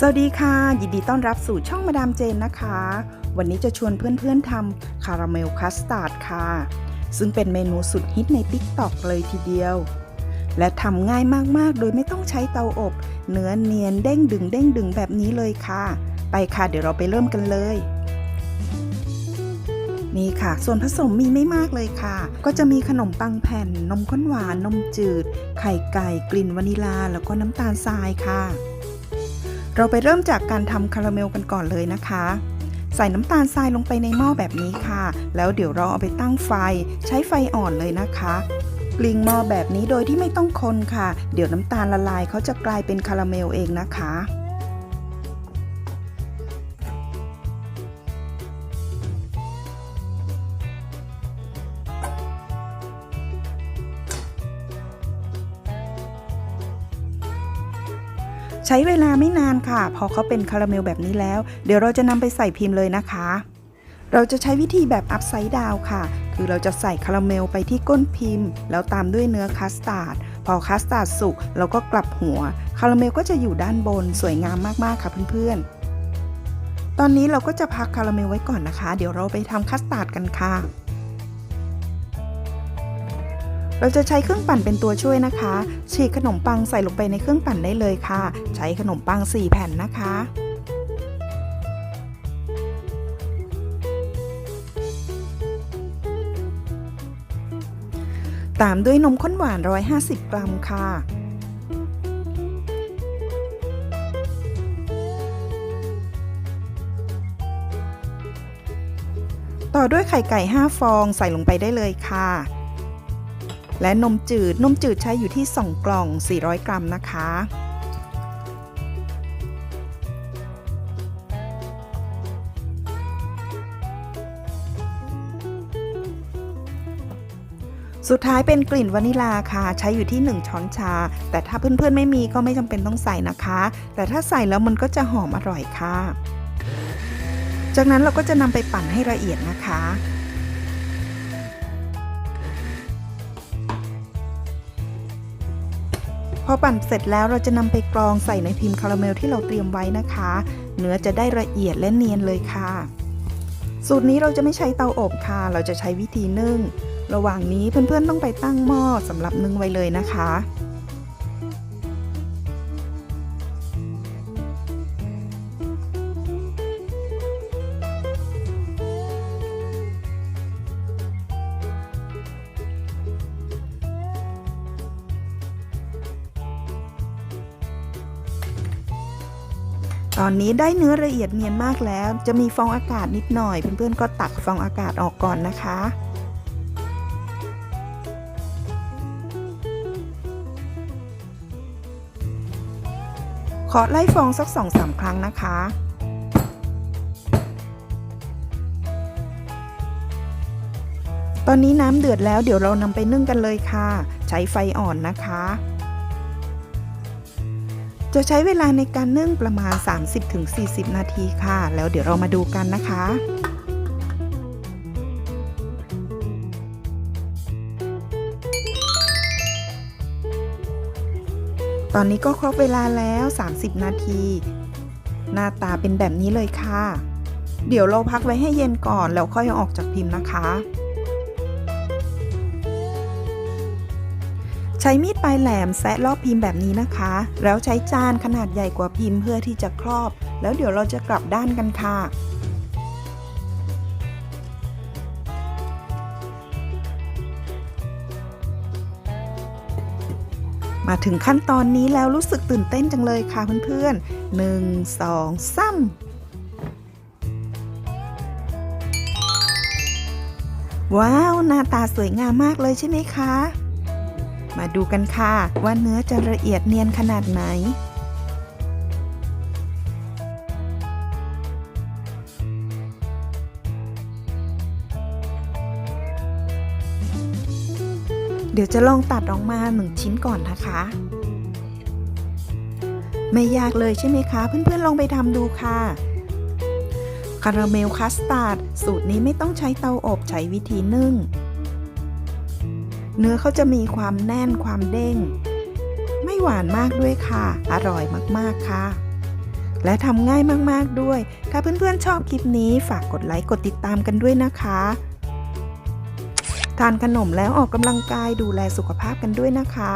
สวัสดีค่ะ ยินดีต้อนรับสู่ช่องมาดามเจนนะคะ วันนี้จะชวนเพื่อนๆทำคาราเมลคัสตาร์ดค่ะ ซึ่งเป็นเมนูสุดฮิตใน Tik t o อกเลยทีเดียว และทำง่ายมากๆ โดยไม่ต้องใช้เตาอบ เนื้อเนียนเด้งดึงเด้งดึงแบบนี้เลยค่ะ ไปค่ะเดี๋ยวเราไปเริ่มกันเลย นี่ค่ะ ส่วนผสมมีไม่มากเลยค่ะ ก็จะมีขนมปังแผ่น นมข้นหวาน นมจืด ไข่ไก่ กลิ่นวานิลา แล้วก็น้ำตาลทรายค่ะ เราไปเริ่มจากการทำคาราเมลกันก่อนเลยนะคะ ใส่น้ำตาลทรายลงไปในหม้อแบบนี้ค่ะ แล้วเดี๋ยวเราเอาไปตั้งไฟ ใช้ไฟอ่อนเลยนะคะกลิงหม้อแบบนี้โดยที่ไม่ต้องคนค่ะ เดี๋ยวน้ำตาลละลายเขาจะกลายเป็นคาราเมลเองนะคะ ใช้เวลาไม่นานค่ะ พอเขาเป็นคาราเมลแบบนี้แล้ว เดี๋ยวเราจะนำไปใส่พิมพ์เลยนะคะ เราจะใช้วิธีแบบอัพไซด์ดาวค่ะ คือเราจะใส่คาราเมลไปที่ก้นพิมพ์ แล้วตามด้วยเนื้อคัสตาร์ดพอคัสตาร์ดสุกเราก็กลับหัว คาราเมลก็จะอยู่ด้านบนสวยงามมากๆค่ะเพื่อนๆตอนนี้เราก็จะพักคาราเมลไว้ก่อนนะคะ เดี๋ยวเราไปทำคัสตาร์ดกันค่ะ เราจะใช้เครื่องปั่นเป็นตัวช่วยนะคะ ฉีกขนมปังใส่ลงไปในเครื่องปั่นได้เลยค่ะ ใช้ขนมปัง 4 แผ่นนะคะตามด้วยนมข้นหวาน 150 กรัมค่ะ ต่อด้วยไข่ไก่ 5 ฟองใส่ลงไปได้เลยค่ะ และนมจืด นมจืดใช้อยู่ที่ 2 กล่อง 400 กรัมนะคะ สุดท้ายเป็นกลิ่นวานิลาค่ะ ใช้อยู่ที่ 1 ช้อนชา แต่ถ้าเพื่อนๆไม่มีก็ไม่จำเป็นต้องใส่นะคะ แต่ถ้าใส่แล้วมันก็จะหอมอร่อยค่ะ จากนั้นเราก็จะนำไปปั่นให้ละเอียดนะคะ พอปั่นเสร็จแล้วเราจะนำไปกรองใส่ในพิมพ์คาราเมลที่เราเตรียมไว้นะคะ เนื้อจะได้ละเอียดและเนียนเลยค่ะ สูตรนี้เราจะไม่ใช้เตาอบค่ะ เราจะใช้วิธีนึ่ง ระหว่างนี้เพื่อนๆต้องไปตั้งหม้อสำหรับนึ่งไว้เลยนะคะ ตอนนี้ได้เนื้อละเอียดเนียนมากแล้ว จะมีฟองอากาศนิดหน่อย เพื่อนๆก็ตักฟองอากาศออกก่อนนะคะขอไล่ฟองสักสองสามครั้งนะคะ ตอนนี้น้ำเดือดแล้วเดี๋ยวเรานำไปนึ่งกันเลยค่ะ ใช้ไฟอ่อนนะคะ จะใช้เวลาในการนึ่งประมาณ 30-40 นาทีค่ะ แล้วเดี๋ยวเรามาดูกันนะคะตอนนี้ก็ครบเวลาแล้ว 30 นาที หน้าตาเป็นแบบนี้เลยค่ะ เดี๋ยวเราพักไว้ให้เย็นก่อนแล้วค่อยเอาออกจากพิมพ์นะคะ ใช้มีดปลายแหลมแซะรอบพิมพ์แบบนี้นะคะ แล้วใช้จานขนาดใหญ่กว่าพิมพ์เพื่อที่จะครอบ แล้วเดี๋ยวเราจะกลับด้านกันค่ะมาถึงขั้นตอนนี้แล้วรู้สึกตื่นเต้นจังเลยค่ะเพื่อนๆหนึ่งสองสามว้าว หน้าตาสวยงามมากเลยใช่ไหมคะ มาดูกันค่ะ ว่าเนื้อจะละเอียดเนียนขนาดไหนเดี๋ยวจะลองตัดออกมาหนึ่งชิ้นก่อนนะคะ ไม่ยากเลยใช่ไหมคะ เพื่อนๆลองไปทำดูค่ะคาราเมลคัสตาร์ดสูตรนี้ไม่ต้องใช้เตาอบใช้วิธีนึ่ง เนื้อเขาจะมีความแน่นความเด้ง ไม่หวานมากด้วยค่ะ อร่อยมากๆค่ะ และทำง่ายมากๆด้วย ถ้าเพื่อนๆชอบคลิปนี้ฝากกดไลค์กดติดตามกันด้วยนะคะ ทานขนมแล้วออกกำลังกายดูแลสุขภาพกันด้วยนะคะ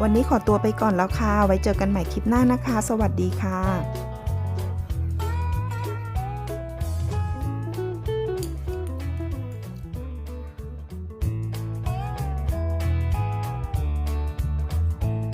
วันนี้ขอตัวไปก่อนแล้วค่ะ ไว้เจอกันใหม่คลิปหน้านะคะ สวัสดีค่ะ